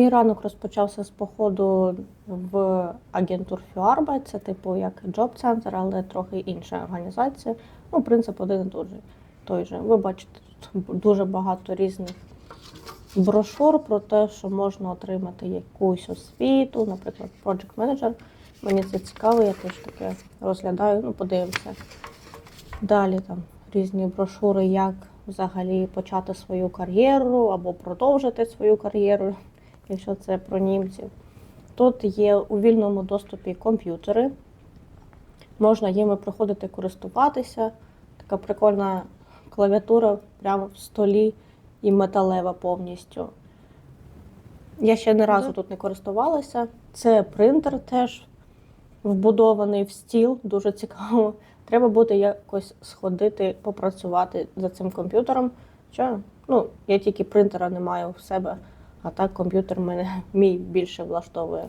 Мій ранок розпочався з походу в агентур Фюарба. Це типу як джоб-центр, але трохи інша організація. Ну, принцип один і той же. Той же. Ви бачите, тут дуже багато різних брошур про те, що можна отримати якусь освіту, наприклад, Project Manager. Мені це цікаво, я теж таке розглядаю, ну, подивимося. Далі там різні брошури, як взагалі почати свою кар'єру або продовжити свою кар'єру, якщо це про німців. Тут є у вільному доступі комп'ютери, можна їми приходити користуватися. Така прикольна клавіатура прямо в столі і металева повністю. Я ще не разу тут не користувалася. Це принтер теж вбудований в стіл, дуже цікаво. Треба буде якось сходити, попрацювати за цим комп'ютером. Що? Ну, я тільки принтера не маю в себе, а так комп'ютер мене мій більше влаштовує.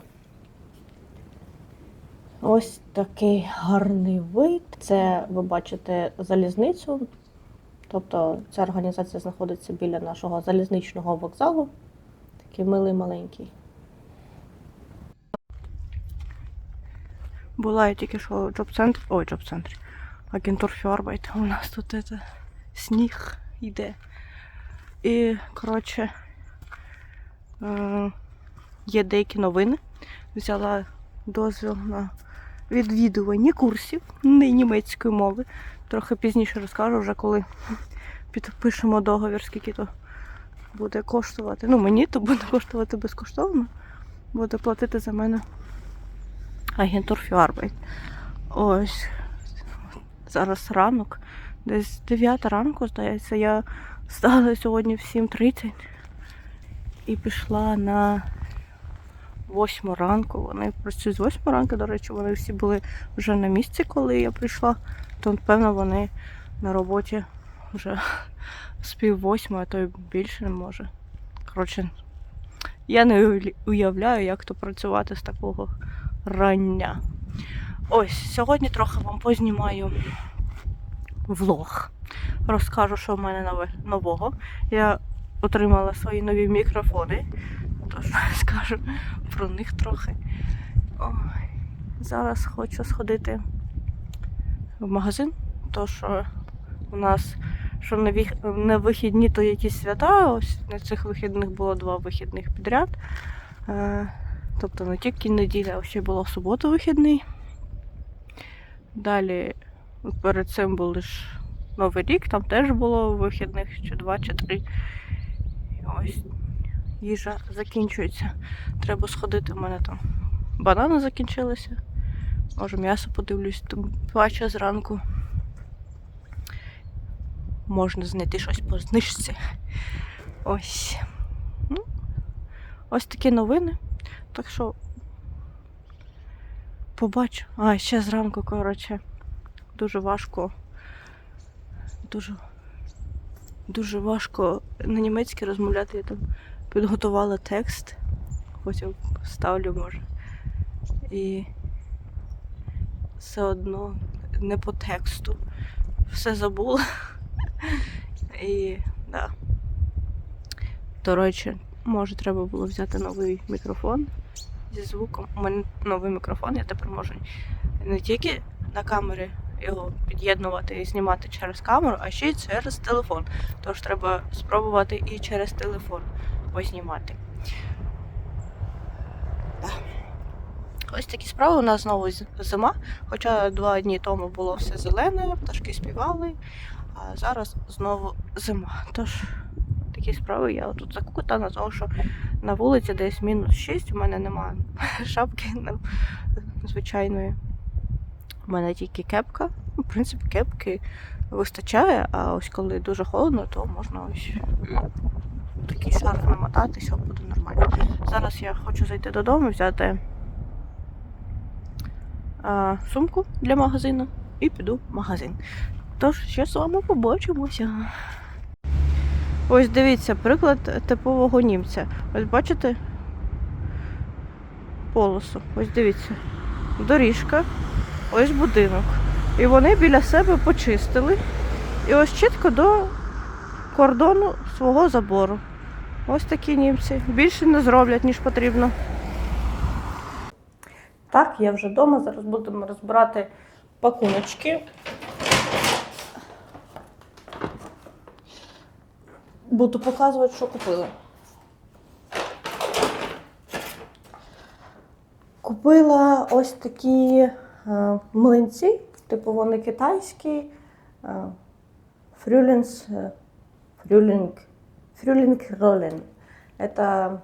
Ось такий гарний вид. Це ви бачите залізницю. Тобто ця організація знаходиться біля нашого залізничного вокзалу. Такий милий маленький. Була я тільки що в джоб-центрі. Ой, джоб-центрі. Агентур Фюарбайт. У нас тут это, сніг йде. І, коротше, є деякі новини. Взяла дозвіл на відвідування курсів не німецької мови. Трохи пізніше розкажу, вже коли підпишемо договір, скільки то буде коштувати. Ну, мені то буде коштувати безкоштовно. Буде платити за мене агентур Фюарбайт. Ось. Зараз ранок. Десь 9 ранку, здається, я встала сьогодні в 7.30 і пішла на 8 ранку. Вони працюють з 8 ранку, до речі, вони всі були вже на місці, коли я прийшла. То, напевно, вони на роботі вже з пів восьмої, а то й більше не може. Коротше, я не уявляю, як то працювати з такого рання. Ось, сьогодні трохи вам познімаю влог. Розкажу, що в мене нового. Я отримала свої нові мікрофони. Тож скажу про них трохи. Ой, зараз хочу сходити в магазин, то що у нас що на, віх... на вихідні, то якісь свята. Ось на цих вихідних було два вихідних підряд. Е, тобто не тільки неділя, а ще було суботу вихідний. Далі перед цим був лише Новий рік, там теж було вихідних чи два, чи три. Ось їжа закінчується. Треба сходити. У мене там банани закінчилися. Може, м'ясо подивлюсь, тим паче зранку. Можна знайти щось по знижці. Ось. Ну, ось такі новини. Так що побачу. А, ще зранку, коротше, дуже важко. Дуже, дуже важко на німецькій розмовляти. Я там підготувала текст. Потім ставлю, може. І все одно не по тексту. Все забула. І да. До речі, може треба було взяти новий мікрофон зі звуком. У мене новий мікрофон, я тепер можу не тільки на камері його під'єднувати і знімати через камеру, а ще й через телефон. Тож треба спробувати і через телефон познімати. Ось такі справи. У нас знову зима, хоча два дні тому було все зелене, пташки співали, а зараз знову зима. Тож такі справи я тут закутана, тому що на вулиці десь мінус 6, у мене немає шапки ну, звичайної. У мене тільки кепка. В принципі, кепки вистачає, а ось коли дуже холодно, то можна ось такий шарф намотати, все буде нормально. Зараз я хочу зайти додому, взяти а, сумку для магазину і піду в магазин. Тож, ще з вами побачимося. Ось дивіться, приклад типового німця. Ось бачите полосу. Ось дивіться. Доріжка, ось будинок. І вони біля себе почистили. І ось чітко до кордону свого забору. Ось такі німці. Більше не зроблять, ніж потрібно. Так, я вже вдома. Зараз будемо розбирати пакуночки. Буду показувати, що купила. Купила ось такі млинці, типу вони китайські. Е, фрюлінс, е, фрюлінг, фрюлінг ролен. Це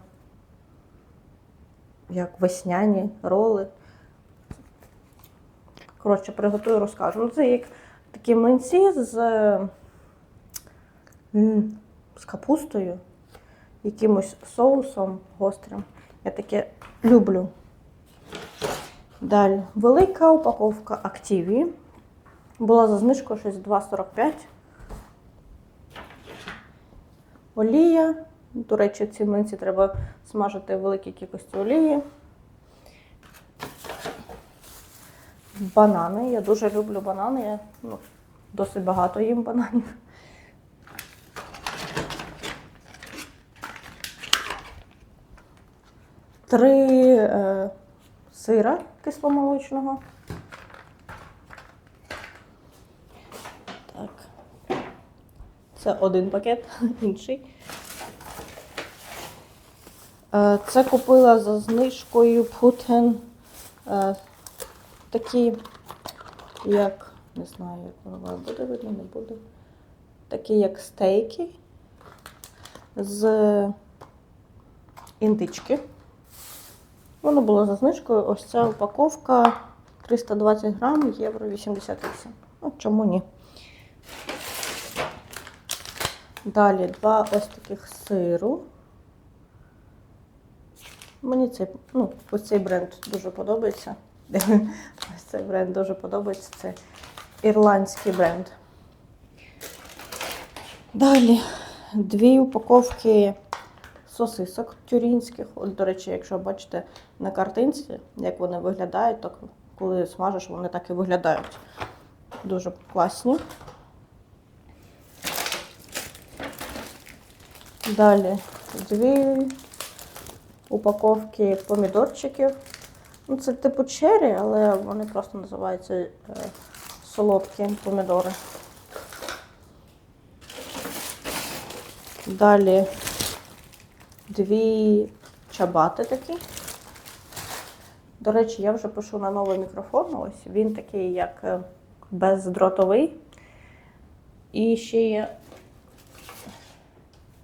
як весняні роли. Коротше, приготую, розкажу. Ну, це як такі млинці з, з капустою, якимось соусом гострим. Я таке люблю. Далі. Велика упаковка Активі. Була за знижкою щось 2,45. Олія. До речі, ці млинці треба смажити великій кількості олії. Банани. Я дуже люблю банани. Я ну, досить багато їм бананів. Три е, сира кисломолочного. Так. Це один пакет, інший. Е, Це купила за знижкою Путен. Такі, як, не знаю, як воно буде видно, не буде. Такі, як стейки з індички. Воно було за знижкою. Ось ця упаковка 320 грам, євро 88. Ну, чому ні? Далі два ось таких сиру. Мені цей, ну, ось цей бренд дуже подобається. Ось цей бренд дуже подобається. Це ірландський бренд. Далі дві упаковки сосисок тюрінських. От, до речі, якщо бачите на картинці, як вони виглядають, так коли смажиш, вони так і виглядають. Дуже класні. Далі дві упаковки помідорчиків. Ну, це типу чері, але вони просто називаються е, солодкі помідори. Далі дві чабати такі. До речі, я вже пишу на новий мікрофон. Ось він такий, як е, бездротовий. І ще є.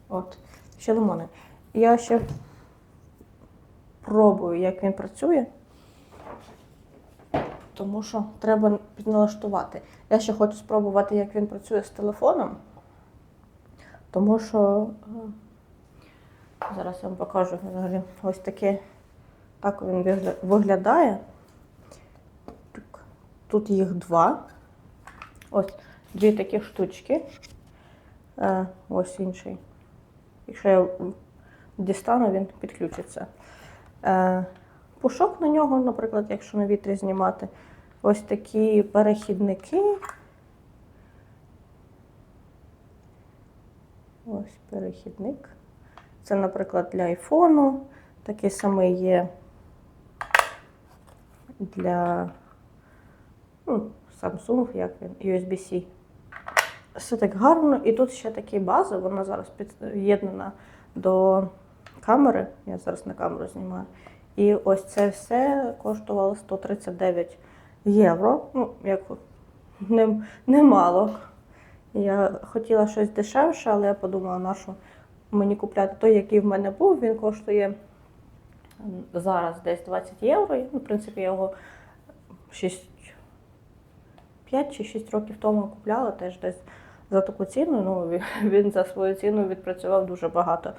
От, ще лимони. Я ще пробую, як він працює. Тому що треба підналаштувати. Я ще хочу спробувати, як він працює з телефоном. Тому що е, зараз я вам покажу взагалі ось таке. Так він виглядає. Тут їх два. Ось дві такі штучки. Е, Ось інший. Якщо я дістану, він підключиться. Е, Пушок на нього, наприклад, якщо на вітрі знімати. Ось такі перехідники. Ось перехідник. Це, наприклад, для айфону. Такий самий є для ну, Samsung, як він, USB-C. Все так гарно. І тут ще такі бази, вона зараз під'єднана до камери. Я зараз на камеру знімаю. І ось це все коштувало 139 євро. Ну, як не- немало. Я хотіла щось дешевше, але я подумала, на що мені купляти той, який в мене був, він коштує зараз десь 20 євро. Ну, в принципі, я його 6, 5 чи 6 років тому купляла, теж десь за таку ціну. Ну, він- за свою ціну відпрацював дуже багато.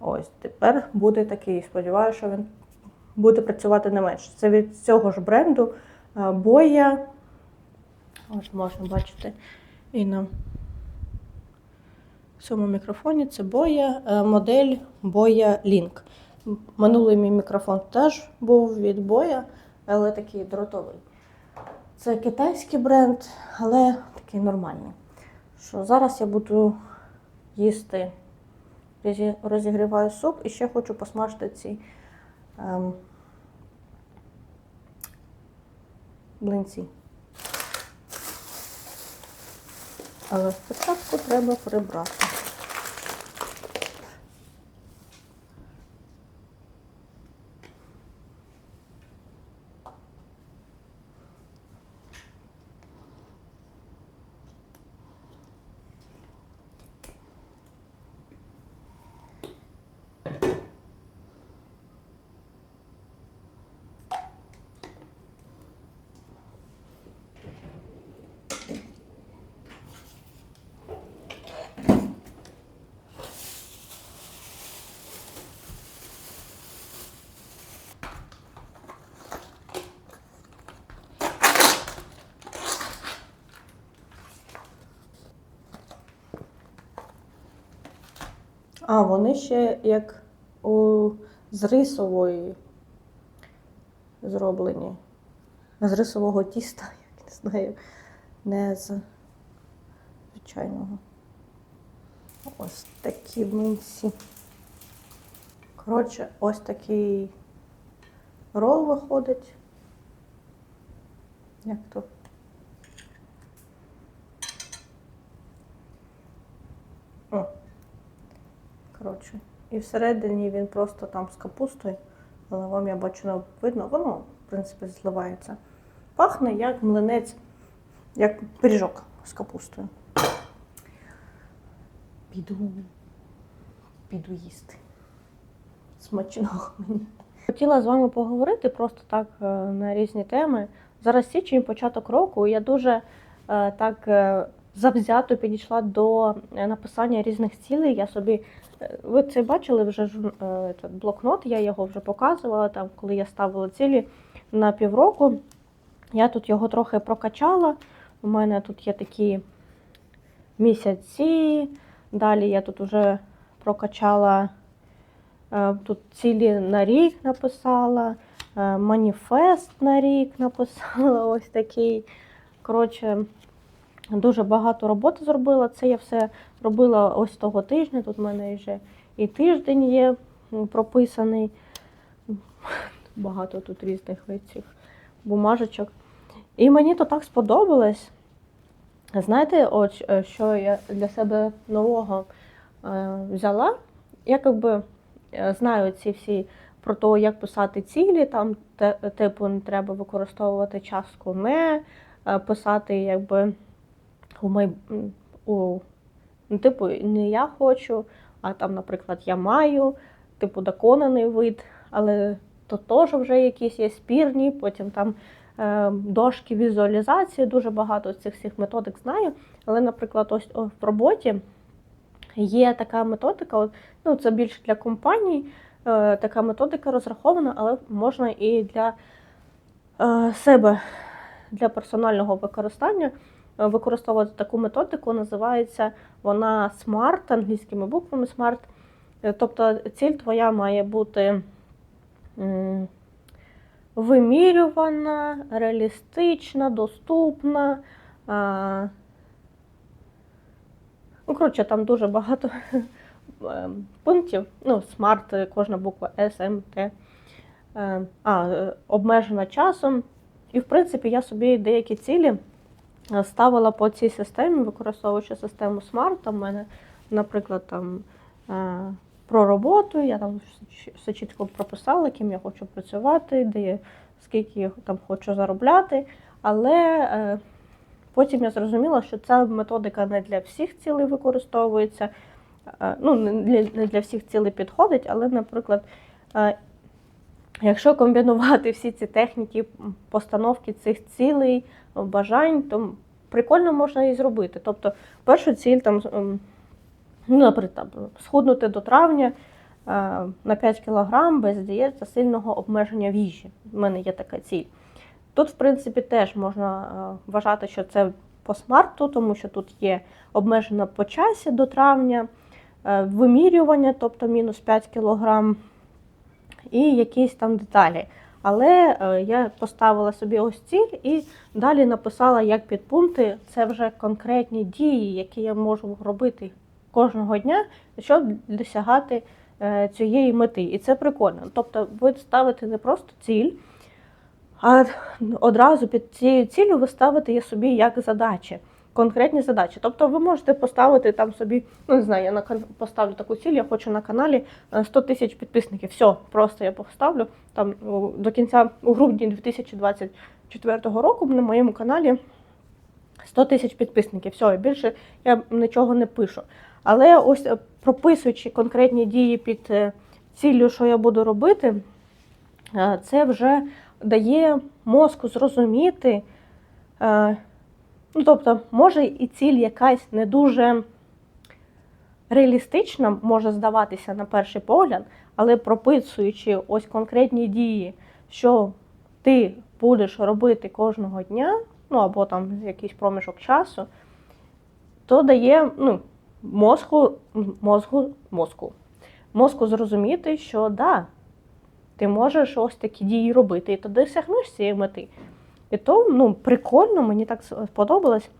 Ось тепер буде такий. Сподіваюся, що він буде працювати не менше. Це від цього ж бренду е, Боя. Ось можна бачити і на цьому мікрофоні це Боя, е, модель Боя Link. Минулий мій мікрофон теж був від Боя, але такий дротовий. Це китайський бренд, але такий нормальний. Що зараз я буду їсти розігріваю суп і ще хочу посмажити ці ем, блинці. Але спочатку треба прибрати. А, вони ще як у, з рисової зроблені. З рисового тіста, як не знаю, не з звичайного. Ось такі млинці. Коротше, ось такий рол виходить. Як то? Коротше. І всередині він просто там з капустою, але вам я бачу не видно, воно, в принципі, зливається. Пахне як млинець, як пиріжок з капустою. Піду. Піду їсти. Смачного мені. Хотіла з вами поговорити просто так е, на різні теми. Зараз січень, початок року, і я дуже е, так е, завзято підійшла до е, написання різних цілей. Я собі Е, Ви це бачили вже е, блокнот, я його вже показувала, там, коли я ставила цілі на півроку. Я тут його трохи прокачала. У мене тут є такі місяці. Далі я тут вже прокачала тут цілі на рік написала, маніфест на рік написала ось такий. Коротше, Дуже багато роботи зробила. Це я все робила ось того тижня. Тут в мене вже і тиждень є прописаний. Багато тут різних цих бумажечок. І мені то так сподобалось. Знаєте, от е, що я для себе нового е, взяла? Я якби е, знаю ці всі про те, як писати цілі, там типу не треба використовувати частку не, писати якби у май... у... ну, типу, не я хочу, а там, наприклад, я маю, типу, доконаний вид, але то теж вже якісь є спірні, потім там е, дошки візуалізації, дуже багато цих всіх методик знаю. Але, наприклад, ось в роботі є така методика, от, ну, це більше для компаній, е, така методика розрахована, але можна і для е, себе, для персонального використання використовувати таку методику, називається вона SMART, англійськими буквами SMART. Е, Тобто ціль твоя має бути вимірювана, реалістична, доступна. Ну, коротше, там дуже багато е, пунктів. Ну, е, кожна буква M, T. Е, А, е, обмежена часом. І, в принципі, я собі деякі цілі ставила по цій системі, використовуючи систему SMART. Там в мене, наприклад, там е, про роботу, я там все- чітко прописала, ким я хочу працювати, де скільки я там хочу заробляти. Але е, потім я зрозуміла, що ця методика не для всіх цілей використовується. Е, ну, не для, всіх цілей підходить, але, наприклад, якщо комбінувати всі ці техніки постановки цих цілей, бажань, то прикольно можна і зробити. Тобто, першу ціль там, ем, ну, наприклад, схуднути до травня е, на 5 кг без дієт та сильного обмеження в їжі. У мене є така ціль. Тут, в принципі, теж можна е, вважати, що це по смарту, тому що тут є обмежено по часі до травня, е, вимірювання, тобто мінус 5 кг, і якісь там деталі. Але е, я поставила собі ось ціль і далі написала, як підпункти. Це вже конкретні дії, які я можу робити кожного дня, щоб досягати е, цієї мети. І це прикольно. Тобто ви ставите не просто ціль, а одразу під цією ціллю ви ставите собі як задачі. Конкретні задачі. Тобто ви можете поставити там собі, ну не знаю, я на поставлю таку ціль, я хочу на каналі е, 100 тисяч підписників. Все, просто я поставлю там до кінця у грудні 2024 року на моєму каналі 100 тисяч підписників. Все, більше я нічого не пишу. Але ось е, прописуючи конкретні дії під е, ціллю, що я буду робити, е, це вже дає мозку зрозуміти. Ну, тобто, може і ціль якась не дуже реалістична, може здаватися на перший погляд, але прописуючи ось конкретні дії, що ти будеш робити кожного дня, ну або там якийсь проміжок часу, то дає ну, мозку, мозку, мозку, мозку зрозуміти, що да, ти можеш ось такі дії робити, і ти досягнеш цієї мети. І то ну, прикольно, мені так сподобалось.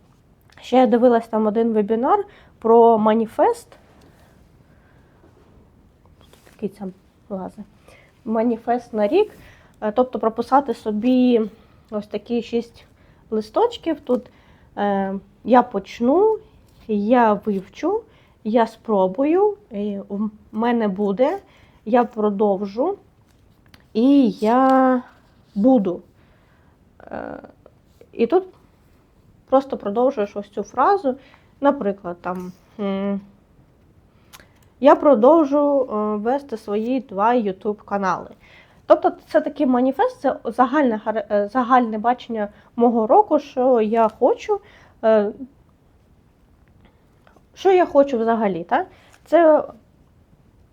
Ще я дивилась там один вебінар про маніфест. Такий там лазе. Маніфест на рік. Е, Тобто прописати собі ось такі шість листочків. Тут е, я почну, я вивчу, я спробую, і в мене буде, я продовжу, і я буду. Е, І тут просто продовжуєш ось цю фразу. Наприклад, там я продовжу е, вести свої два YouTube канали. Тобто, це такий маніфест, це загальне, е, загальне бачення мого року, що я хочу. Що я хочу взагалі, так? Це,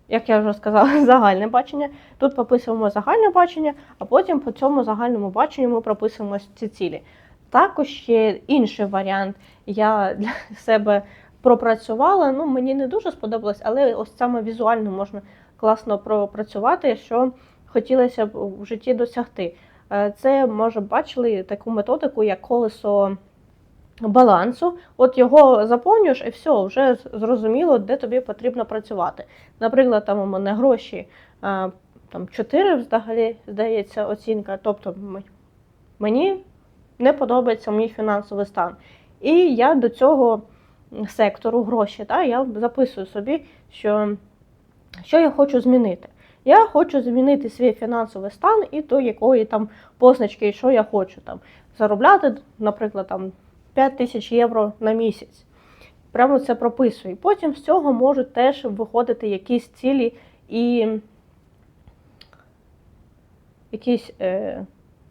як я вже сказала, загальне бачення. Тут прописуємо загальне бачення, а потім по цьому загальному баченню ми прописуємо ці цілі. Також ще інший варіант я для себе пропрацювала. Ну, мені не дуже сподобалось, але ось саме візуально можна класно пропрацювати, що хотілося б в житті досягти. Е, Це, може, бачили таку методику, як колесо балансу. От його заповнюєш, і все, вже зрозуміло, де тобі потрібно працювати. Наприклад, там у мене гроші там 4 взагалі, здається, оцінка. Тобто мені не подобається мій фінансовий стан. І я до цього сектору гроші, та, я записую собі, що, що я хочу змінити. Я хочу змінити свій фінансовий стан і до якої там позначки, що я хочу там заробляти, наприклад, там 5 тисяч євро на місяць. Прямо це прописую. Потім з цього можуть теж виходити якісь цілі і якісь е,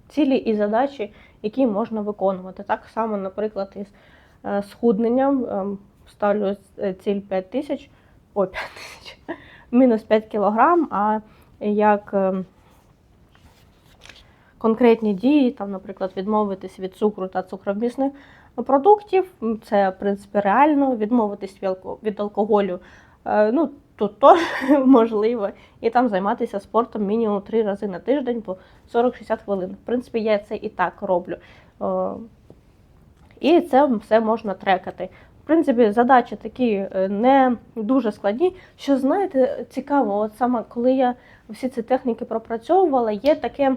цілі і задачі, які можна виконувати. Так само, наприклад, із е, схудненням ем, ставлю е, ціль 5 тисяч, ой, 5 тисяч, мінус 5 кілограм, а як конкретні дії, там, наприклад, відмовитись від цукру та цукровмісних продуктів, це, в принципі, реально, відмовитись від алкоголю. е, Ну, тут теж можливо, і там займатися спортом мінімум 3 рази на тиждень по 40-60 хвилин. В принципі, я це і так роблю. І це все можна трекати. В принципі, задачі такі е, не дуже складні. Що знаєте, цікаво, от саме коли я всі ці техніки пропрацьовувала, є таке.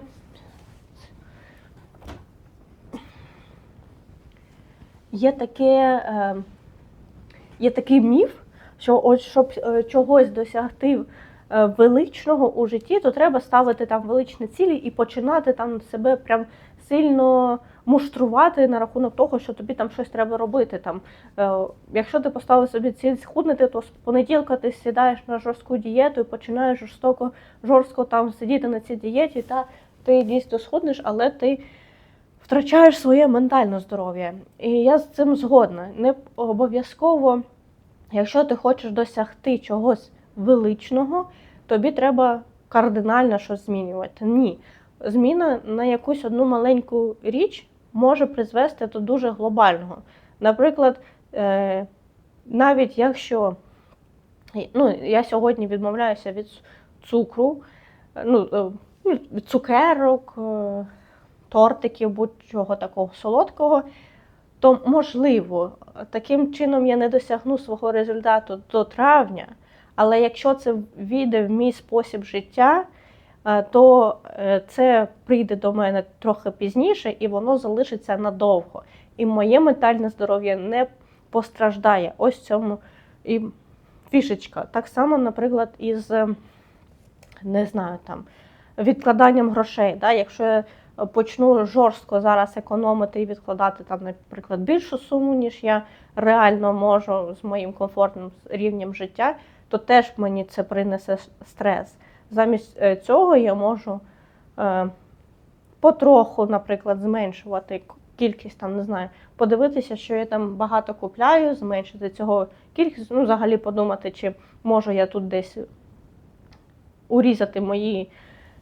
Є таке, е, є такий міф, що от щоб е, чогось досягти е, величного у житті, то треба ставити там величні цілі і починати там себе прям сильно муштрувати на рахунок того, що тобі там щось треба робити. Там, якщо ти поставив собі ціль схуднити, то з понеділка ти сідаєш на жорстку дієту і починаєш жорстоко, жорстко там сидіти на цій дієті, та ти дійсно схуднеш, але ти втрачаєш своє ментальне здоров'я. І я з цим згодна. Не обов'язково, якщо ти хочеш досягти чогось величного, тобі треба кардинально щось змінювати. Ні. Зміна на якусь одну маленьку річ може призвести до дуже глобального. Наприклад, е, навіть якщо ну, я сьогодні відмовляюся від цукру, ну, е, цукерок, е, тортиків, будь-чого такого солодкого, то можливо, таким чином я не досягну свого результату до травня. Але якщо це війде в мій спосіб життя, е, то е, це прийде до мене трохи пізніше і воно залишиться надовго. І моє ментальне здоров'я не постраждає. Ось цьому і фішечка. Так само, наприклад, із не знаю, там, відкладанням грошей. Да? Якщо я почну жорстко зараз економити і відкладати, там, наприклад, більшу суму, ніж я реально можу з моїм комфортним рівнем життя, то теж мені це принесе стрес. Замість е, цього я можу е, потроху, наприклад, зменшувати кількість, там, не знаю, подивитися, що я там багато купляю, зменшити цього кількість, ну, взагалі подумати, чи можу я тут десь урізати мої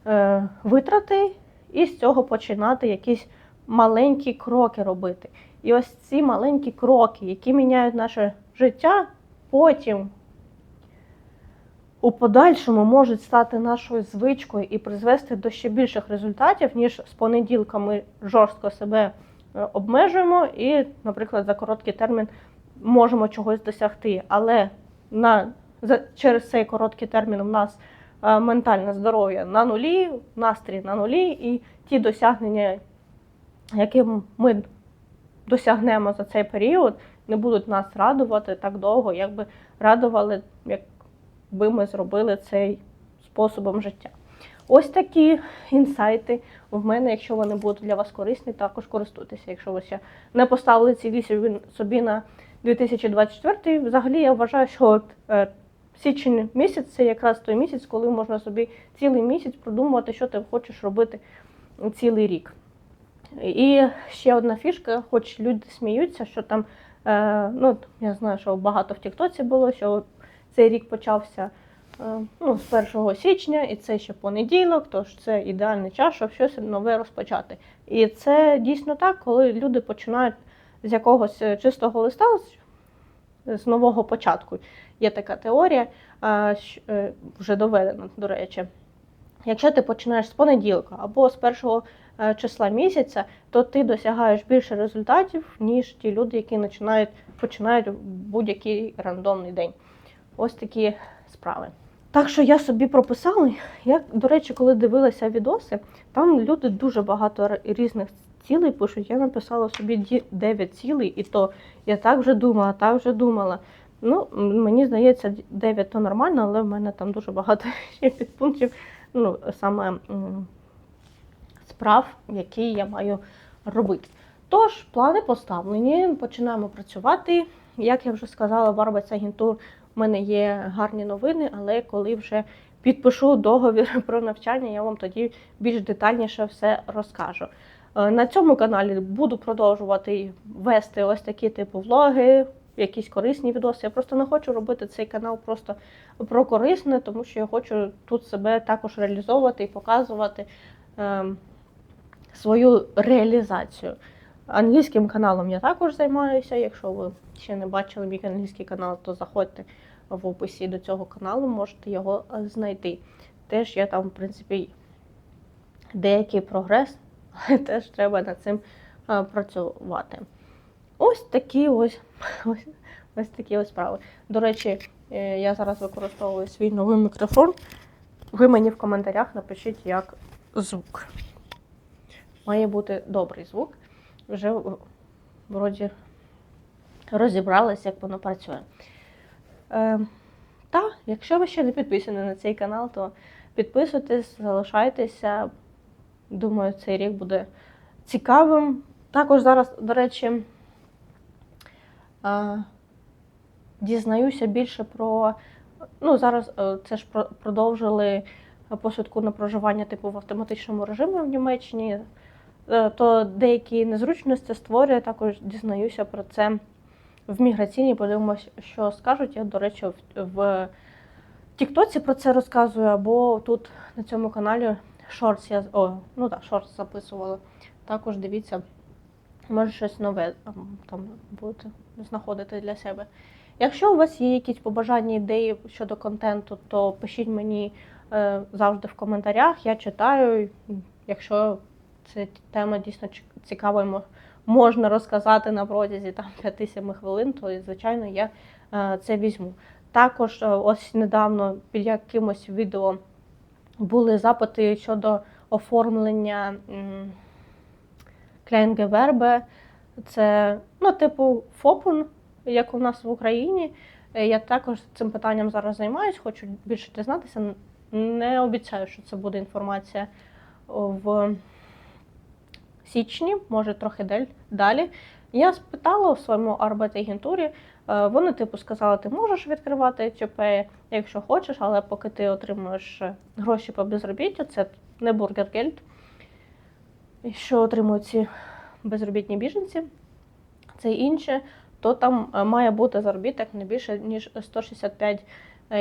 е, витрати, і з цього починати якісь маленькі кроки робити. І ось ці маленькі кроки, які міняють наше життя, потім у подальшому можуть стати нашою звичкою і призвести до ще більших результатів, ніж з понеділка ми жорстко себе е, обмежуємо і, наприклад, за короткий термін можемо чогось досягти. Але на, за, через цей короткий термін у нас ментальне здоров'я на нулі, настрій на нулі, і ті досягнення, які ми досягнемо за цей період, не будуть нас радувати так довго, як би радували, якби ми зробили цей способом життя. Ось такі інсайти в мене, якщо вони будуть для вас корисні, також користуйтеся. Якщо ви ще не поставили цілі собі- собі на 2024, взагалі я вважаю, що от, е, січень місяць це якраз той місяць, коли можна собі цілий місяць продумувати, що ти хочеш робити цілий рік. І ще одна фішка, хоч люди сміються, що там, е, ну я знаю, що багато в Тіктоці було, що цей рік почався е, ну, з 1 січня, і це ще понеділок, тож це ідеальний час, щоб щось нове розпочати. І це дійсно так, коли люди починають з якогось е, чистого листа, з- нового початку. Є така теорія, е, вже доведена, до речі. Якщо ти починаєш з понеділка або з першого е, числа місяця, то ти досягаєш більше результатів, ніж ті люди, які починають, починають будь-який рандомний день. Ось такі справи. Так що я собі прописала. Я, до речі, коли дивилася відоси, там люди дуже багато різних цілей пишуть. Я написала собі 9 цілей, і то я так вже думала, так вже думала. Ну, мені здається, 9 то нормально, але в мене там дуже багато ще підпунктів. Ну, саме справ, які я маю робити. Тож, плани поставлені, починаємо працювати. Як я вже сказала, в Арбайцагентур у мене є гарні новини, але коли вже підпишу договір про навчання, я вам тоді більш детальніше все розкажу. Е, На цьому каналі буду продовжувати вести ось такі типу влоги, якісь корисні відоси. Я просто не хочу робити цей канал просто про корисне, тому що я хочу тут себе також реалізовувати і показувати ем, свою реалізацію. Англійським каналом я також займаюся. Якщо ви ще не бачили мій англійський канал, то заходьте в описі до цього каналу, можете його е, знайти. Теж є там, в принципі, деякий прогрес, але теж треба над цим працювати. Ось такі ось, ось, ось такі ось справи. До речі, е, я зараз використовую свій новий мікрофон. Ви мені в коментарях напишіть, як звук. Має бути добрий звук. Вже вроді розібралися, як воно працює. Е, та, якщо ви ще не підписані на цей канал, то підписуйтесь, залишайтеся. Думаю, цей рік буде цікавим. Також зараз, до речі, е, дізнаюся більше про. Ну, зараз е, це ж продовжили посвідку на проживання типу в автоматичному режимі в Німеччині. Е, То деякі незручності створює, також дізнаюся про це в міграційній. Подивимось, що скажуть. Я, до речі, в, в Тіктоці про це розказую, або тут на цьому каналі шортс я о, ну так, шортс записувала. Також дивіться, може щось нове ем, там будете знаходити для себе. Якщо у вас є якісь побажання ідеї щодо контенту, то пишіть мені е, завжди в коментарях. Я читаю. Якщо ця тема дійсно цікава можна розказати на протязі там 5-7 хвилин, то звичайно я е, це візьму. Також е, ось недавно під якимось відео були запити щодо оформлення Kleinggewerbe. Це ну, типу ФОПУН, як у нас в Україні. Е, Я також цим питанням зараз займаюся, хочу більше дізнатися. Не обіцяю, що це буде інформація в січні, може трохи далі. Я спитала у своєму арбатагентурі, вони типу сказали, ти можеш відкривати ЧП, якщо хочеш, але поки ти отримуєш е, гроші по безробіттю, це не бургергельд, що отримують ці безробітні біженці, це інше, то там е, має бути заробіток не більше ніж 165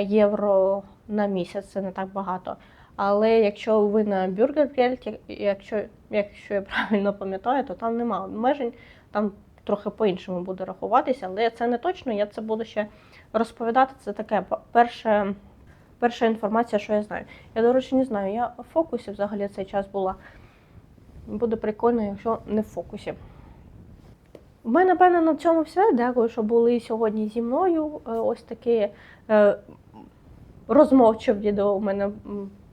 євро на місяць, це не так багато. Але якщо ви на бюргергельд, якщо, якщо я правильно пам'ятаю, то там немає обмежень, там трохи по-іншому буде рахуватися, але це не точно, я це буду ще розповідати. Це таке перше, перша інформація, що я знаю. Я, до речі, не знаю, я в фокусі взагалі цей час була. Буде прикольно, якщо не в фокусі. У мене, напевно, на цьому все. Дякую, що були сьогодні зі мною. Е, Ось таке розмовче відео у мене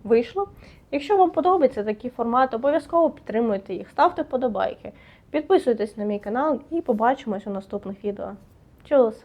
вийшло. Якщо вам подобається такий формат, обов'язково підтримуйте їх, ставте вподобайки, підписуйтесь на мій канал і побачимось у наступних відео. Чус!